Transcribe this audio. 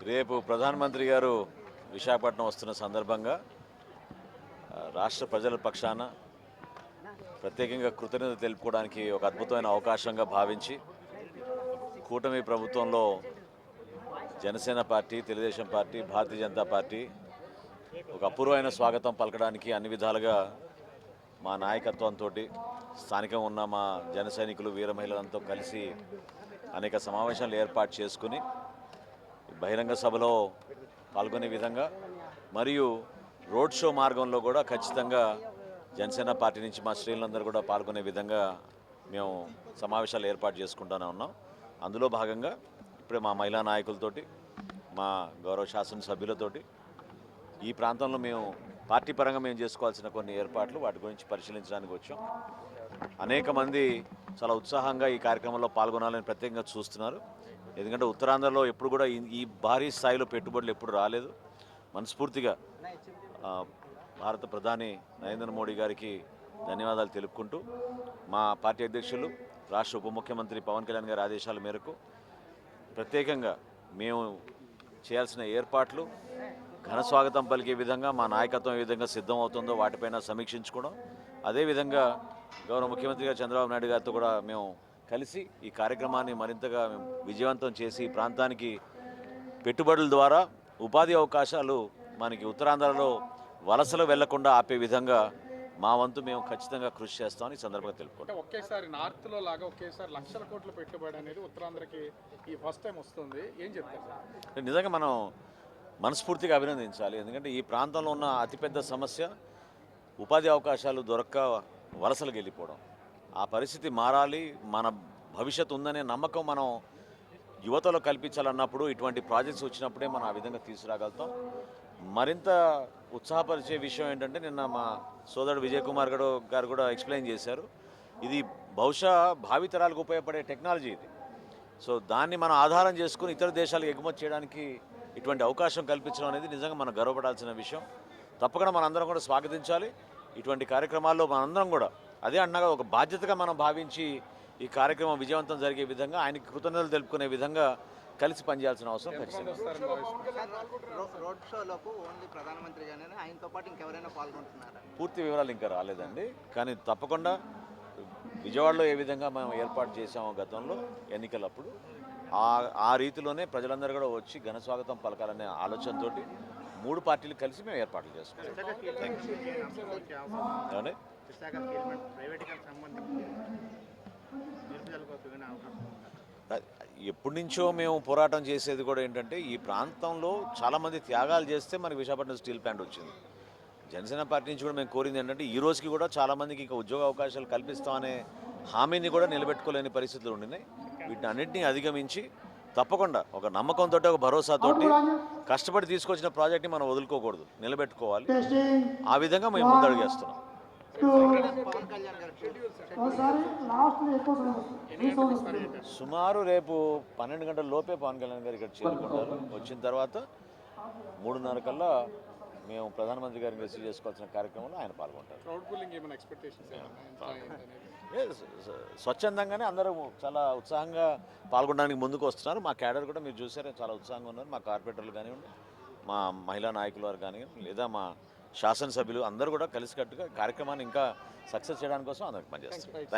రేపు ప్రధానమంత్రి గారు విశాఖపట్నం వస్తున్న సందర్భంగా రాష్ట్ర ప్రజల పక్షాన ప్రత్యేకంగా కృతజ్ఞత తెలుపుకోవడానికి ఒక అద్భుతమైన అవకాశంగా భావించి కూటమి ప్రభుత్వంలో Janasena party Telugu Desam party Bharatiya Janata party ఒక అపూర్వమైన స్వాగతం పలకడానికి అన్ని విధాలుగా మా నాయకత్వంతో స్థానికంగా ఉన్న మా జన సైనికులు వీర మహిళలంతా కలిసి అనేక సమావేశాలు ఏర్పాటు చేసుకుని బహిరంగ సభలో పాల్గొనే విధంగా మరియు రోడ్ షో మార్గంలో కూడా ఖచ్చితంగా జనసేన పార్టీ నుంచి మా శ్రేణులందరూ కూడా పాల్గొనే విధంగా మేము సమావేశాలు ఏర్పాటు చేసుకుంటూనే ఉన్నాం. అందులో భాగంగా ఇప్పుడే మా మహిళా నాయకులతోటి మా గౌరవ శాసనసభ్యులతోటి ఈ ప్రాంతంలో మేము పార్టీ పరంగా మేము చేసుకోవాల్సిన కొన్ని ఏర్పాట్లు వాటి గురించి పరిశీలించడానికి వచ్చాం. అనేక మంది చాలా ఉత్సాహంగా ఈ కార్యక్రమంలో పాల్గొనాలని ప్రత్యేకంగా చూస్తున్నారు. ఎందుకంటే ఉత్తరాంధ్రలో ఎప్పుడు కూడా ఈ- భారీ స్థాయిలో పెట్టుబడులు ఎప్పుడు రాలేదు. మనస్ఫూర్తిగా భారత ప్రధాని నరేంద్ర మోడీ గారికి ధన్యవాదాలు తెలుపుకుంటూ మా పార్టీ అధ్యక్షులు రాష్ట్ర ఉప ముఖ్యమంత్రి పవన్ కళ్యాణ్ గారి ఆదేశాల మేరకు ప్రత్యేకంగా మేము చేయాల్సిన ఏర్పాట్లు ఘన స్వాగతం పలికే విధంగా మా నాయకత్వం ఏ విధంగా సిద్ధం అవుతుందో వాటిపైన సమీక్షించుకోవడం. అదేవిధంగా గౌరవ ముఖ్యమంత్రి గారు చంద్రబాబు నాయుడు గారితో కూడా మేము కలిసి ఈ కార్యక్రమాన్ని మరింతగా విజయవంతం చేసి ప్రాంతానికి పెట్టుబడుల ద్వారా ఉపాధి అవకాశాలు మనకి ఉత్తరాంధ్రలో వలసలు వెళ్ళకుండా ఆపే విధంగా మా వంతు మేము ఖచ్చితంగా కృషి చేస్తామని సందర్భంగా తెలుపుకుంటాం ఒకేసారి నార్త్లో లాగా ఒకేసారి లక్షల కోట్ల పెట్టుబడి అనేది ఉత్తరాంధ్రకి ఈ ఫస్ట్ టైం వస్తుంది. ఏం చెప్తారు? నిజంగా మనం మనస్ఫూర్తిగా అభినందించాలి. ఎందుకంటే ఈ ప్రాంతంలో ఉన్న అతిపెద్ద సమస్య ఉపాధి అవకాశాలు దొరక్క వలసలకు వెళ్ళిపోవడం. ఆ పరిస్థితి మారాలి. మన భవిష్యత్తు ఉందనే నమ్మకం మనం యువతలో కల్పించాలన్నప్పుడు ఇటువంటి ప్రాజెక్ట్స్ వచ్చినప్పుడే మనం ఆ విధంగా తీసుకురాగలుగుతాం. మరింత ఉత్సాహపరిచే విషయం ఏంటంటే నిన్న మా సోదరుడు విజయ్ కుమార్ గారు గారు కూడా ఎక్స్ప్లెయిన్ చేశారు. ఇది బహుశా భావితరాలకు ఉపయోగపడే టెక్నాలజీ ఇది. సో దాన్ని మనం ఆధారం చేసుకుని ఇతర దేశాలకు ఎగుమతి చేయడానికి ఇటువంటి అవకాశం కల్పించడం అనేది నిజంగా మనం గర్వపడాల్సిన విషయం. తప్పకుండా మనందరం కూడా స్వాగతించాలి. ఇటువంటి కార్యక్రమాల్లో మనందరం కూడా అదే అన్నగా ఒక బాధ్యతగా మనం భావించి ఈ కార్యక్రమం విజయవంతం జరిగే విధంగా ఆయనకి కృతజ్ఞతలు తెలుపుకునే విధంగా కలిసి పనిచేయాల్సిన అవసరం ఖచ్చితంగా. ఉంది. వస్తారని భావిస్తున్నారు రో- రోడ్ షోలోపు ఓన్లీ ప్రధానమంత్రి గానే ఆయనతో పాటు ఇంకెవరైనా పాల్గొంటున్నారా? పూర్తి వివరాలు ఇంకా రాలేదండి. కానీ తప్పకుండా విజయవాడలో ఏ విధంగా మనం ఏర్పాటు చేసామో గతంలో ఎన్నికలప్పుడు ఆ ఆ రీతిలోనే ప్రజలందరూ కూడా వచ్చి ఘన స్వాగతం పలకాలనే ఆలోచనతోటి మూడు పార్టీలు కలిసి మేము ఏర్పాట్లు చేసుకున్నాం. విశాఖ సంబంధించి అవకాశం ఎప్పటి నుంచో మేము పోరాటం చేసేది కూడా ఏంటంటే ఈ ప్రాంతంలో చాలామంది త్యాగాలు చేస్తే మనకి విశాఖపట్నం స్టీల్ ప్లాంట్ వచ్చింది. జనసేన పార్టీ నుంచి కూడా మేము కోరింది ఏంటంటే ఈ రోజుకి కూడా చాలామందికి ఇంకా ఉద్యోగ అవకాశాలు కల్పిస్తామనే హామీని కూడా నిలబెట్టుకోలేని పరిస్థితులు ఉండినాయి. వీటిని అన్నింటినీ అధిగమించి తప్పకుండా ఒక నమ్మకంతో ఒక భరోసాతోటి కష్టపడి తీసుకొచ్చిన ప్రాజెక్ట్ని మనం వదులుకోకూడదు నిలబెట్టుకోవాలి. ఆ విధంగా మేము ముందడుగేస్తున్నాం సుమారు రేపు పన్నెండు గంటల లోపే పవన్ కళ్యాణ్ గారు ఇక్కడ చేరుకుంటారు. వచ్చిన తర్వాత మూడున్నర కల్లా మేము ప్రధానమంత్రి గారిని రిసీవ్ చేసుకోవాల్సిన కార్యక్రమంలో ఆయన పాల్గొంటారు. స్వచ్ఛందంగానే అందరూ చాలా ఉత్సాహంగా పాల్గొనడానికి ముందుకు వస్తున్నారు. మా క్యాడర్ కూడా మీరు చూసారే చాలా ఉత్సాహంగా ఉన్నారు. మా కార్పొరేటర్లు కానివ్వండి మా మహిళా నాయకులు వారు కానివ్వండి లేదా మా శాసనసభ్యులు అందరూ కూడా కలిసికట్టుగా కార్యక్రమాన్ని ఇంకా సక్సెస్ చేయడానికి కోసం అందరికి పనిచేస్తారు.